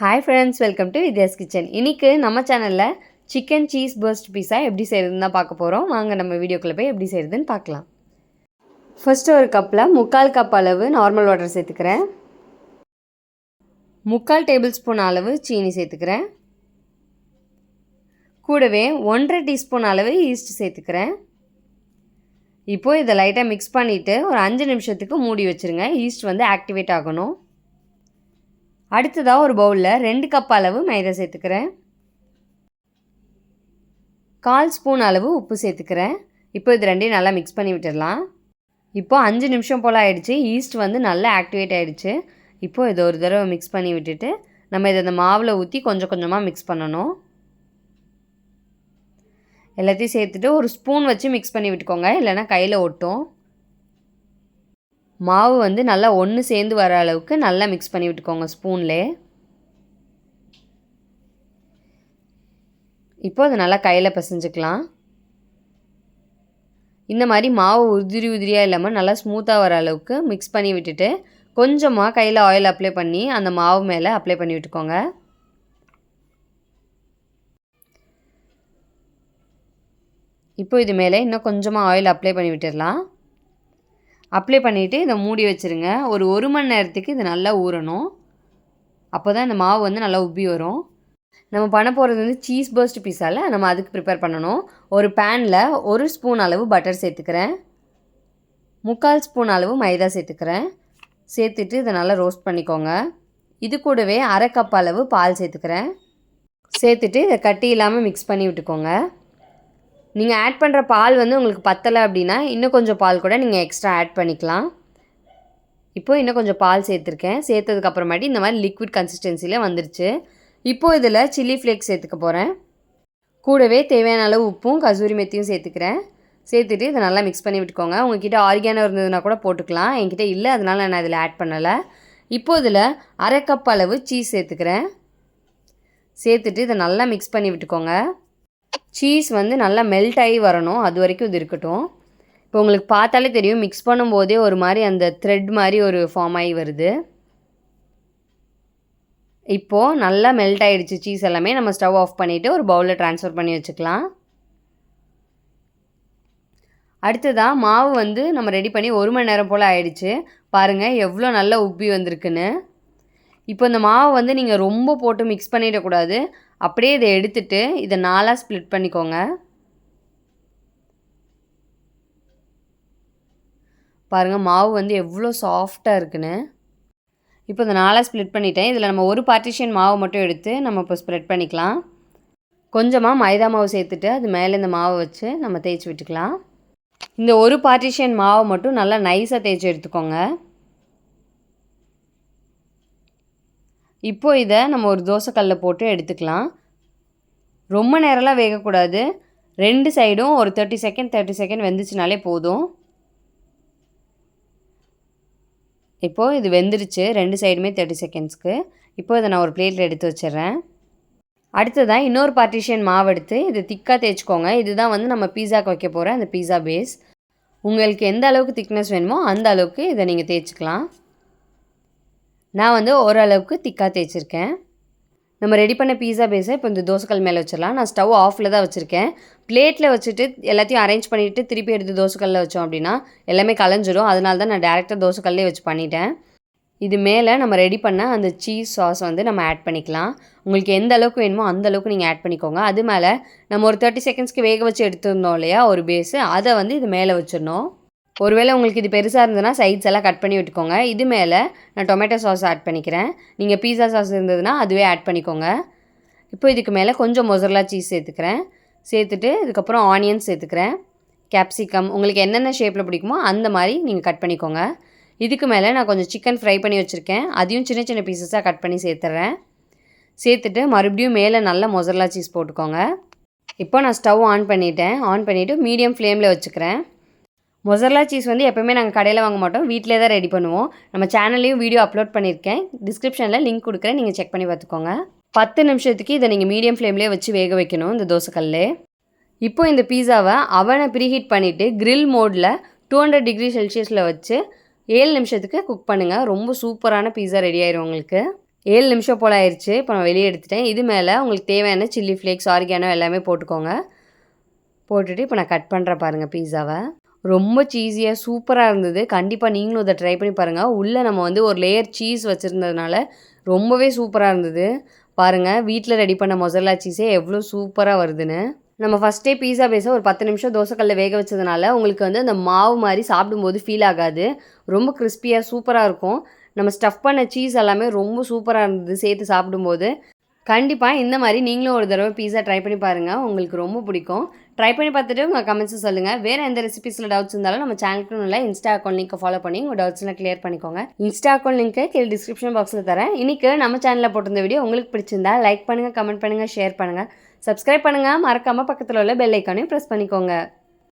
Hi friends welcome to Vidya's kitchen இன்னைக்கு நம்ம சேனலில் சிக்கன் சீஸ் பர்ஸ்ட் பீஸா எப்படி செய்கிறதுன்னு தான் பார்க்க போகிறோம் வாங்க நம்ம வீடியோக்குள்ளே போய் எப்படி செய்கிறதுன்னு பார்க்கலாம். ஃபஸ்ட்டு ஒரு கப்பில் முக்கால் கப் அளவு நார்மல் வாட்டர் சேர்த்துக்கிறேன். முக்கால் டேபிள் ஸ்பூன் அளவு சீனி சேர்த்துக்கிறேன். கூடவே ஒன்றரை டீஸ்பூன் அளவு ஈஸ்ட் சேர்த்துக்கிறேன். இப்போது இதை லைட்டாக மிக்ஸ் பண்ணிவிட்டு ஒரு அஞ்சு நிமிஷத்துக்கு மூடி வச்சுருங்க. ஈஸ்ட் வந்து ஆக்டிவேட் ஆகணும். அடுத்ததாக ஒரு பவுலில் ரெண்டு கப் அளவு மைதா சேர்த்துக்கிறேன். கால் ஸ்பூன் அளவு உப்பு சேர்த்துக்கிறேன். இப்போ இது ரெண்டையும் நல்லா மிக்ஸ் பண்ணி விட்டுடலாம். இப்போ அஞ்சு நிமிஷம் போல் ஆகிடுச்சு ஈஸ்ட் வந்து நல்லா ஆக்டிவேட் ஆகிடுச்சு இப்போது இதை ஒரு தடவை மிக்ஸ் பண்ணி விட்டுட்டு நம்ம இதை அந்த மாவில் ஊற்றி கொஞ்சம் கொஞ்சமாக மிக்ஸ் பண்ணணும். எல்லாத்தையும் சேர்த்துட்டு ஒரு ஸ்பூன் வச்சு மிக்ஸ் பண்ணி விட்டுக்கோங்க. இல்லைன்னா கையில் ஒட்டும். மாவு வந்து நல்லா ஒன்று சேர்ந்து வர அளவுக்கு நல்லா மிக்ஸ் பண்ணி விட்டுக்கோங்க ஸ்பூன்லே இப்போ அதை நல்லா கையில் பிசைஞ்சுக்கலாம். இந்த மாதிரி மாவு உதிரி உதிரியாக இல்லாமல் நல்லா ஸ்மூத்தாக வர அளவுக்கு மிக்ஸ் பண்ணி விட்டுட்டு கொஞ்சமாக கையில் ஆயில் அப்ளை பண்ணி அந்த மாவு மேலே அப்ளை பண்ணி விட்டுக்கோங்க. இப்போ இது மேலே இன்னும் கொஞ்சமாக ஆயில் அப்ளை பண்ணி விட்டுடலாம். அப்ளை பண்ணிவிட்டு இதை மூடி வச்சுருங்க. ஒரு ஒரு மணி நேரத்துக்கு இது நல்லா ஊறணும். அப்போ தான் இந்த மாவு வந்து நல்லா உப்பி வரும். நம்ம பண்ண போகிறது வந்து சீஸ் பர்ஸ்ட் பீஸால் நம்ம அதுக்கு ப்ரிப்பேர் பண்ணணும். ஒரு பேனில் ஒரு ஸ்பூன் அளவு பட்டர் சேர்த்துக்கிறேன். முக்கால் ஸ்பூன் அளவு மைதா சேர்த்துக்கிறேன். சேர்த்துட்டு இதை நல்லா ரோஸ்ட் பண்ணிக்கோங்க. இது கூடவே அரை கப் அளவு பால் சேர்த்துக்கிறேன். சேர்த்துட்டு இதை கட்டி இல்லாமல் மிக்ஸ் பண்ணி விட்டுக்கோங்க. நீங்கள் ஆட் பண்ணுற பால் வந்து உங்களுக்கு பத்தலை அப்படின்னா இன்னும் கொஞ்சம் பால் கூட நீங்கள் எக்ஸ்ட்ரா ஆட் பண்ணிக்கலாம். இப்போது இன்னும் கொஞ்சம் பால் சேர்த்துருக்கேன். சேர்த்ததுக்கப்புறமாட்டி இந்த மாதிரி லிக்விட் கன்சிஸ்டன்சியில் வந்துருச்சு. இப்போது இதில் சில்லி ஃப்ளேக்ஸ் சேர்த்துக்க போகிறேன் கூடவே தேவையான அளவு உப்பும் கசூரி மெத்தியும் சேர்த்துக்கிறேன். சேர்த்துட்டு இதை நல்லா மிக்ஸ் பண்ணி விட்டுக்கோங்க. உங்ககிட்ட ஆர்கானோ இருந்ததுன்னா கூட போட்டுக்கலாம். என்கிட்ட இல்லை அதனால் நான் இதில் ஆட் பண்ணலை. இப்போ இதில் அரை கப் அளவு சீஸ் சேர்த்துக்கிறேன். சேர்த்துட்டு இதை நல்லா மிக்ஸ் பண்ணி விட்டுக்கோங்க. சீஸ் வந்து நல்லா மெல்ட் ஆகி வரணும். அது வரைக்கும் இது இருக்கட்டும். இப்போ உங்களுக்கு பார்த்தாலே தெரியும். மிக்ஸ் பண்ணும்போதே ஒரு மாதிரி அந்த த்ரெட் மாதிரி ஒரு ஃபார்ம் ஆகி வருது. இப்போது நல்லா மெல்ட் ஆகிடுச்சு சீஸ் எல்லாமே. நம்ம ஸ்டவ் ஆஃப் பண்ணிவிட்டு ஒரு பவுலில் ட்ரான்ஸ்ஃபர் பண்ணி வச்சுக்கலாம். அடுத்ததாக மாவு வந்து நம்ம ரெடி பண்ணி ஒரு மணி நேரம் போல் ஆயிடுச்சு. பாருங்கள் எவ்வளோ நல்லா உப்பி வந்திருக்குன்னு. இப்போ இந்த மாவை வந்து நீங்கள் ரொம்ப போட்டு மிக்ஸ் பண்ணிடக்கூடாது. அப்படியே இதை எடுத்துட்டு இதை நாலாக ஸ்ப்ளிட் பண்ணிக்கோங்க. பாருங்கள் மாவு வந்து எவ்வளோ சாஃப்டாக இருக்குன்னு. இப்போ இந்த நாலாக ஸ்ப்ளிட் பண்ணிட்டேன். இதில் நம்ம ஒரு பார்ட்டிஷன் மாவு மட்டும் எடுத்து நம்ம இப்போ ஸ்ப்ரெட் பண்ணிக்கலாம். கொஞ்சமாக மைதா மாவு சேர்த்துட்டு அது மேலே இந்த மாவை வச்சு நம்ம தேய்ச்சி விட்டுக்கலாம். இந்த ஒரு பார்ட்டிஷன் மாவை மட்டும் நல்லா நைஸாக தேய்ச்சி எடுத்துக்கோங்க. இப்போ இதை நம்ம ஒரு தோசைக்கல்லில் போட்டு எடுத்துக்கலாம். ரொம்ப நேரம்லாம் வேகக்கூடாது. ரெண்டு சைடும் ஒரு தேர்ட்டி செகண்ட் தேர்ட்டி செகண்ட் வெந்துச்சுனாலே போதும். இப்போது இது வெந்துருச்சு. ரெண்டு சைடுமே தேர்ட்டி செகண்ட்ஸ்க்கு இப்போ இதை நான் ஒரு பிளேட்டில் எடுத்து வச்சிடுறேன். அடுத்ததான் இன்னொரு பார்ட்டிஷியன் மாவு எடுத்து இது திக்காக தேய்ச்சிக்கோங்க. இதுதான் வந்து நம்ம பீஸாக்கு வைக்க போகிற அந்த பீஸா பேஸ் உங்களுக்கு எந்த அளவுக்கு திக்னஸ் வேணுமோ அந்த அளவுக்கு இதை நீங்கள் தேய்ச்சிக்கலாம். நான் வந்து ஓரளவுக்கு திக்காக தேய்ச்சிருக்கேன். நம்ம ரெடி பண்ண பீஸா பேஸை இப்போ இந்த தோசைக்கல் மேலே வச்சிடலாம். நான் ஸ்டவ் ஆஃபில் தான் வச்சுருக்கேன். பிளேட்டில் வச்சுட்டு எல்லாத்தையும் அரேஞ்ச் பண்ணிவிட்டு திருப்பி எடுத்து தோசைக்கல்லில் வச்சோம் அப்படின்னா எல்லாமே கலைஞ்சிரும். அதனால தான் நான் டேரெக்டாக தோசைக்கல்லே வச்சு பண்ணிட்டேன். இது மேலே நம்ம ரெடி பண்ண அந்த சீஸ் சாஸ் வந்து நம்ம ஆட் பண்ணிக்கலாம். உங்களுக்கு எந்த அளவுக்கு வேணுமோ அந்த அளவுக்கு நீங்கள் ஆட் பண்ணிக்கோங்க. அது மேலே நம்ம ஒரு தேர்ட்டி செகண்ட்ஸ்க்கு வேக வச்சு எடுத்துருந்தோம் இல்லையா? ஒரு பேஸு அதை வந்து இது மேலே வச்சிடணும். ஒருவேளை உங்களுக்கு இது பெருசாக இருந்ததுன்னா சைட்ஸ் எல்லாம் கட் பண்ணி விட்டுக்கோங்க. இது மேலே நான் டொமேட்டோ சாஸ் ஆட் பண்ணிக்கிறேன். நீங்கள் பீஸா சாஸ் இருந்ததுன்னா அதுவே ஆட் பண்ணிக்கோங்க. இப்போ இதுக்கு மேலே கொஞ்சம் மொசரலா சீஸ் சேர்த்துக்கிறேன். சேர்த்துட்டு இதுக்கப்புறம் ஆனியன் சேர்த்துக்கிறேன். கேப்சிகம் உங்களுக்கு என்னென்ன ஷேப்பில் பிடிக்குமோ அந்த மாதிரி நீங்கள் கட் பண்ணிக்கோங்க. இதுக்கு மேலே நான் கொஞ்சம் சிக்கன் ஃப்ரை பண்ணி வச்சுருக்கேன். அதையும் சின்ன சின்ன பீசஸாக கட் பண்ணி சேர்த்துட்றேன் சேர்த்துட்டு மறுபடியும் மேலே நல்ல மொசரலா சீஸ் போட்டுக்கோங்க. இப்போ நான் ஸ்டவ் ஆன் பண்ணிவிட்டேன் ஆன் பண்ணிவிட்டு மீடியம் ஃப்ளேமில் வச்சுக்கிறேன். மொசரலா சீஸ் வந்து எப்போவுமே நாங்கள் கடையில் வாங்க மாட்டோம். வீட்டிலே தான் ரெடி பண்ணுவோம். நம்ம சேனல்லையும் வீடியோ அப்லோட் பண்ணியிருக்கேன். டிஸ்கிரிப்ஷனில் லிங்க் கொடுக்குறேன். நீங்கள் செக் பண்ணி பார்த்துக்கோங்க. பத்து நிமிஷத்துக்கு இதை நீங்கள் மீடியம் ஃப்ளேம்லேயே வச்சு வேக வைக்கணும் இந்த தோசைக்கல்லே. இப்போ இந்த பீஸாவை அவனை ப்ரீஹீட் பண்ணிவிட்டு கிரில் மோடில் டூ ஹண்ட்ரட் டிகிரி செல்சியஸில் வச்சு ஏழு நிமிஷத்துக்கு குக் பண்ணுங்கள் ரொம்ப சூப்பரான பீஸா ரெடி ஆயிரும் உங்களுக்கு. ஏழு நிமிஷம் போல் ஆயிடுச்சு இப்போ நான் வெளியே எடுத்துட்டேன். இது மேலே உங்களுக்கு தேவையான சில்லி ஃப்ளேக்ஸ் ஆர்கானோ எல்லாமே போட்டுக்கோங்க. போட்டுட்டு இப்போ நான் கட் பண்ணுறேன் பாருங்கள் பீஸாவை ரொம்ப சீஸியாக சூப்பராக இருந்தது. கண்டிப்பாக நீங்களும் இதை ட்ரை பண்ணி பாருங்கள் உள்ளே நம்ம வந்து ஒரு லேயர் சீஸ் வச்சுருந்ததுனால ரொம்பவே சூப்பராக இருந்தது. பாருங்கள் வீட்டில் ரெடி பண்ண மொசல்லா சீஸே எவ்வளோ சூப்பராக வருதுன்னு. நம்ம ஃபஸ்ட்டே பீஸா பேஸை ஒரு பத்து நிமிஷம் தோசைக்கல்ல வேக வச்சதுனால உங்களுக்கு வந்து அந்த மாவு மாதிரி சாப்பிடும்போது ஃபீல் ஆகாது. ரொம்ப கிறிஸ்பியாக சூப்பராக இருக்கும். நம்ம ஸ்டஃப் பண்ண சீஸ் எல்லாமே ரொம்ப சூப்பராக இருந்தது சேர்த்து சாப்பிடும்போது. கண்டிப்பாக இந்த மாதிரி நீங்களும் ஒரு தடவை பீஸா ட்ரை பண்ணி பாருங்கள் உங்களுக்கு ரொம்ப பிடிக்கும். ட்ரை பண்ணி பார்த்துட்டு உங்கள் கமெண்ட்ஸும் சொல்லுங்கள் வேறு எந்த ரெசிபீஸில் டவுட்ஸ் இருந்தாலும் நம்ம சேனலுக்கு இல்லை இன்ஸ்டா அக்கௌண்ட் லிங்க்கை ஃபாலோ பண்ணி உங்கள் டவுட்ஸ்லாம் கிளியர் பண்ணிக்கோங்க. இன்ஸ்டா அக்கௌண்ட் லிங்க்கை கீழே டிஸ்கிரிப்ஷன் பாக்ஸில் தரேன். இன்றைக்கி நம்ம சேனலில் போட்டிருந்த வீடியோ உங்களுக்கு பிடிச்சிருந்தா லைக் பண்ணுங்கள் கமெண்ட் பண்ணுங்கள் ஷேர் பண்ணுங்கள் சப்ஸ்கிரைப் பண்ணுங்கள் மறக்காமல் பக்கத்தில் உள்ள பெல் ஐக்கானையும் ப்ரெஸ் பண்ணிக்கோங்க.